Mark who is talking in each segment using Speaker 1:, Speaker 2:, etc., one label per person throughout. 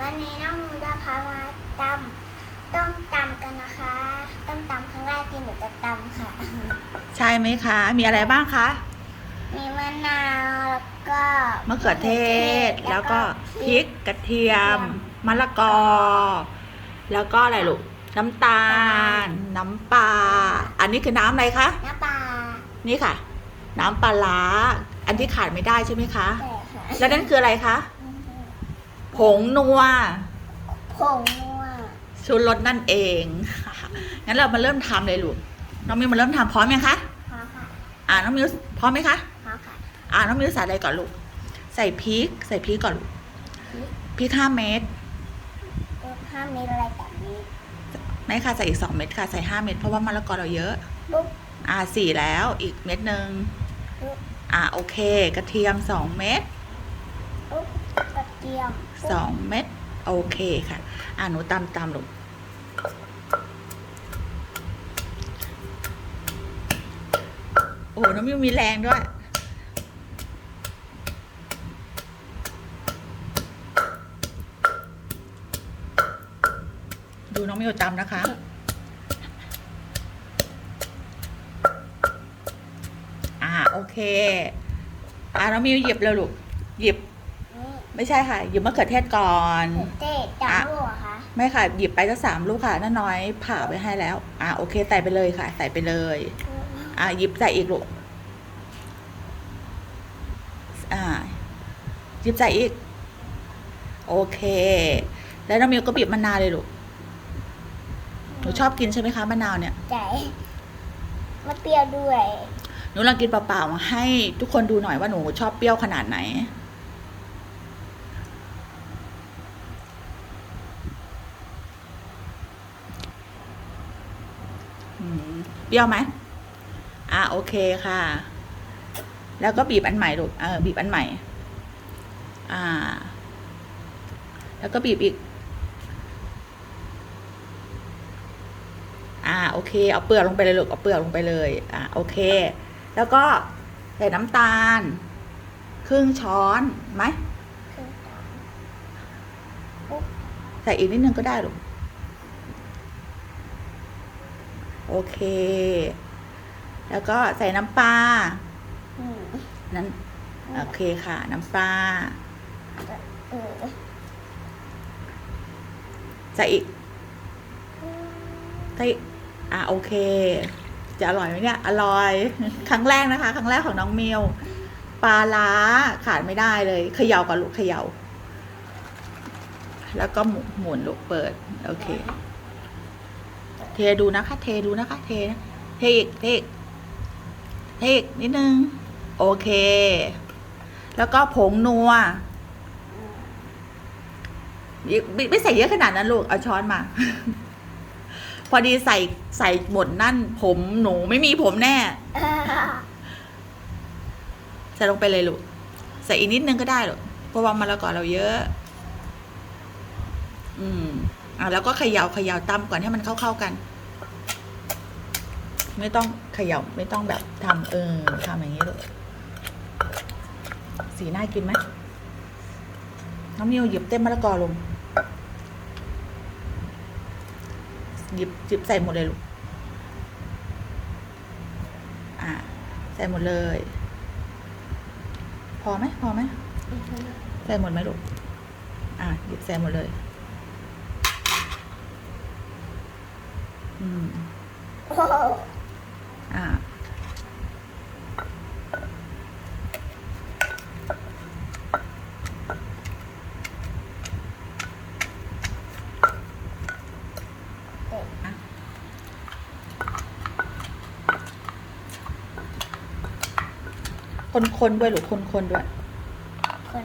Speaker 1: วันนี้น้องมูจะพามาตำต้มตำกันนะคะต้มตำครั้งแรกที่หนูจะตำค่ะ
Speaker 2: ใช่ไหมคะ มีอะไรบ้างคะ
Speaker 1: มีมะนาวแล้วก็
Speaker 2: มะเขือเทศ แล้วก็พริกกระเทียมมะละกอ แล้วก็อะไรลูกน้ำตาล น้ำปลาอันนี้คือน้ำอะไรคะ
Speaker 1: น้ำปลา
Speaker 2: นี่ค่ะ น้ำปลาร้าอันที่ขาดไม่ได้ใช่ไหมคะ
Speaker 1: แต่ค่ะ
Speaker 2: แล้วนั่นคืออะไรคะ ผงนัว
Speaker 1: ผงนัว
Speaker 2: ชูรสนั่นเองงั้นเรามาเริ่มทำเลยลูกน้องมิวมาเริ่มทำพร้อมยังคะ
Speaker 1: พอค่ะ
Speaker 2: อ่าน้องมิวพร้อมไหมคะ
Speaker 1: พอค่ะ
Speaker 2: อ่าน้องมิวใส่อะไรก่อนลูกใส่พริกใส่พริกก่อนลูก
Speaker 1: พริก
Speaker 2: พริกห้าเม็ด
Speaker 1: ห้ามมีอะไรแบบนี้
Speaker 2: ไม่ค่ะใส่อีกสองเม็ดค่ะใส่ห้าเม็ดเพราะว่ามะละกอเราเยอะ
Speaker 1: ปุ๊บ
Speaker 2: อ่าสี่แล้วอีกเม็ดหนึ่ง
Speaker 1: ปุ๊บ
Speaker 2: อ่าโอเค กระเทียมสองเม็ด
Speaker 1: ปุ๊บ เทียม
Speaker 2: สองเม็ดโอเคค่ะ อ่าหนูตำตำลูกโอ้น้องมิวมีแรงด้วยดูน้องมิวตำนะคะ อ่าโอเค อ่าน้องมิวหยิบเลยลูกหยิบ ไม่ใช่ค่ะ หยิบมะเขือเทศก่อน
Speaker 1: เต้จำลูกเหรอคะ
Speaker 2: ไม่ค่ะ หยิบไปสักสามลูกค่ะน้าน้อยผ่าไว้ให้แล้ว อ่าโอเคใส่ไปเลยค่ะ ใส่ไปเลย อ่าหยิบใส่อีกลูกอ่าหยิบใส่อีก โอเค แล้วน้องมิวก็บีบมะนาวเลยลูกหนูชอบกินใช่ไหมคะมะนาวเนี่ย
Speaker 1: ใจมะเปรี้ยวด้วย
Speaker 2: หนูลองกินเปล่าๆมาให้ทุกคนดูหน่อยว่าหนูชอบเปรี้ยวขนาดไหน เปรี้ยวไหมอะโอเคค่ะ แล้วก็บีบอันใหม่ลูกเออบีบอันใหม่ อ่า แล้วก็บีบอีก อ่าโอเค เอาเปลือกลงไปเลยลูกเอาเปลือกลงไปเลย อ่าโอเค แล้วก็ใส่น้ำตาล ครึ่งช้อนไหม
Speaker 1: คือตอน
Speaker 2: ใส่อีกนิดนึงก็ได้ลูก โอเค แล้วก็ใส่น้ำปลา
Speaker 1: อืม
Speaker 2: นั้นโอเคค่ะ น้ำปลา
Speaker 1: เออ
Speaker 2: ใส่อีกใส่อีกอะโอเค จะอร่อยไหมเนี่ย อร่อย ครั้งแรกนะคะ ครั้งแรกของน้องมิวปลาล้าขาดไม่ได้เลยเขย่าก่อนลูกเขย่า แล้วก็หมุนหมุนลูกเปิด โอเค เทดูนะคะ เทดูนะคะ เทนะเทอีกเทอีกเทอีกนิดนึง โอเค แล้วก็ผงนัวไม่ไม่ใส่เยอะขนาดนั้นลูก เอาช้อนมา พอดีใส่ใส่หมดนั่น ผมหนูไม่มีผมแน่ ใส่ลงไปเลยลูก ใส่อีกนิดนึงก็ได้ลูกเพราะว่ามะละกอเราเยอะ อืม อะแล้วก็เขย่าเขย่าตำก่อนให้มันเข้าๆกัน ไม่ต้องเขย่าไม่ต้องแบบทำเออทำอย่างนี้เลยสีน่ากินไหมน้องมิวหยิบเต้นมะละกอลงหยิบหยิบใส่หมดเลยลูกอ่าใส่หมดเลย พอไหมพอไหมใส่หมดไหมลูกอะหยิบใส่หมดเลย อืม
Speaker 1: โอ้โห
Speaker 2: อ่าคนๆด้วยหรือคนๆด้วย
Speaker 1: คน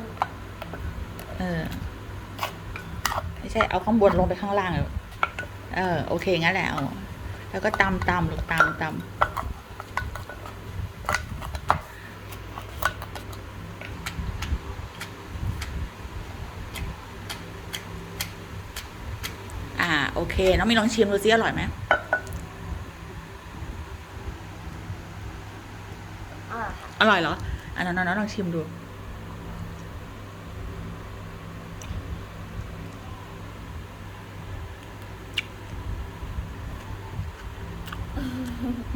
Speaker 2: เออ ไม่ใช่ เอาข้างบนลงไปข้างล่างเลย เออโอเคงั้นแหละเอาแล้วก็ตำตำลูกตำตำอ่าโอเค น้องมีลองชิมดูซิอร่อยไหม
Speaker 1: อ่า
Speaker 2: อร่อยเหรออะน้องๆลองชิมดู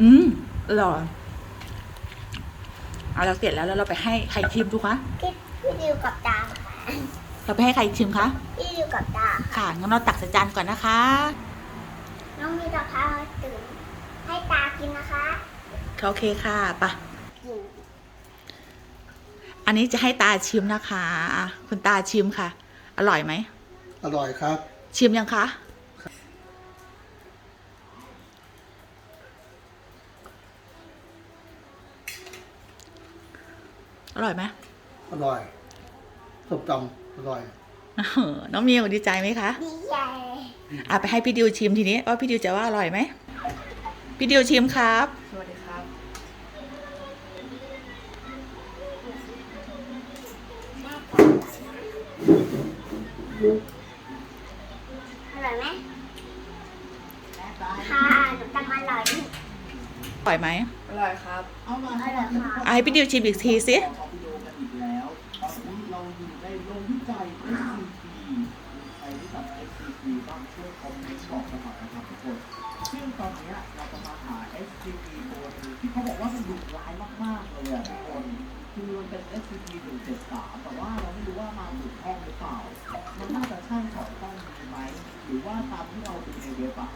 Speaker 2: อืมอร่อยเอาเราเสร็จแล้วแล้วเราไปให้ใครชิมดูคะ
Speaker 1: พี่พี่ดิวกับตาค่ะ
Speaker 2: เราไปให้ใครชิมคะ
Speaker 1: พี่ดิวกับตา
Speaker 2: ค่ะงั้นเราตักใส่จานก่อนนะคะ
Speaker 1: น้องมีตะพาตื่นให้ตากินนะคะ
Speaker 2: โอเคค่ะไปะ
Speaker 1: กิน
Speaker 2: อันนี้จะให้ตาชิมนะคะอะคุณตาชิมค่ะ อร่อยไหม
Speaker 3: อร่อยครับ
Speaker 2: ชิมยังคะ อร่อยไหม
Speaker 3: อร่อยส้มตำอร่อย
Speaker 2: เออน้องมิวดีใจไหมคะ
Speaker 1: ดีใจ
Speaker 2: อะไปให้พี่ดิวชิมทีนี้ว่าพี่ดิวจะว่าอร่อยไหมพี่ดิวชิมครับ
Speaker 4: สวัสดีครับ
Speaker 1: อร่อยไหมค่ะหนูตำอร่อย
Speaker 2: อร่อยไหม
Speaker 4: อร่อยครับ
Speaker 1: อร่อยค่ะ
Speaker 2: อะให้พี่ดิวชิมอีกทีสิ
Speaker 5: ตอนนี้เราอยู่ในโรงวิจัย SCP ใครรู้จัก SCP บ้างคอมเมนต์บอกกันก่อยนะครับทุกคนซึ่งตอนนี้เราจะมาหา SCP ตัวที่เขาบอกว่ามันดุร้ายมากๆเลยคือมันเป็น SCP 173แต่ว่าเราไม่รู้ว่ามาถูกห้องหรือเปล่ามันน่าจะใช่ของห้องมีไหมหรือว่าตามที่เราดูในเว็บอะ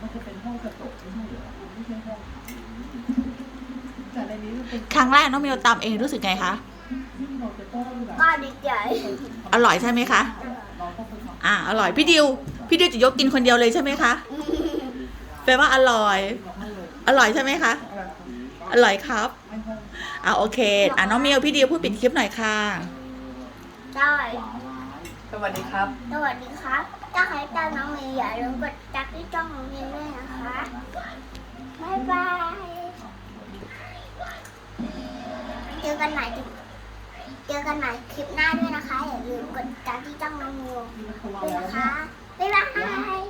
Speaker 5: มันจะเป็นห้องกระจกไม่ใช่เหรอไม่ใช่ห้องขังอย่างนี้ แต่ในนี้มันเป็น
Speaker 2: ครั้งแรกน้องมิวตำเองรู้สึกไงคะ
Speaker 5: ซึ่งเราจะต้องแบบ
Speaker 1: ก็ดีใจ
Speaker 2: อร่อยใช่ไหมคะ
Speaker 5: เราต้องไปทำ
Speaker 2: อะอร่อยพี่ดิวพี่ดิวจะยกกินคนเดียวเลยใช่ไหมคะแปลว่าอร่อยอร่อยใช่ไหมคะอร่อยครับอะโอเคอะน้องมิวพี่ดิวพูดปิดคลิปหน่อยค่ะ
Speaker 1: ได้
Speaker 4: สวัสดีครับ
Speaker 1: สวัสดีครับ ถ้าใครตามน้องเมย์อย่าลืมกดจักที่จ้องน้องเมย์ด้วยนะคะ บ๊ายบาย กันใหม่เจอกันใหม่คลิปหน้าด้วยนะคะ อย่าลืมกดจักที่จ้องน้องมย์ด้วยนะคะ บ๊ายบาย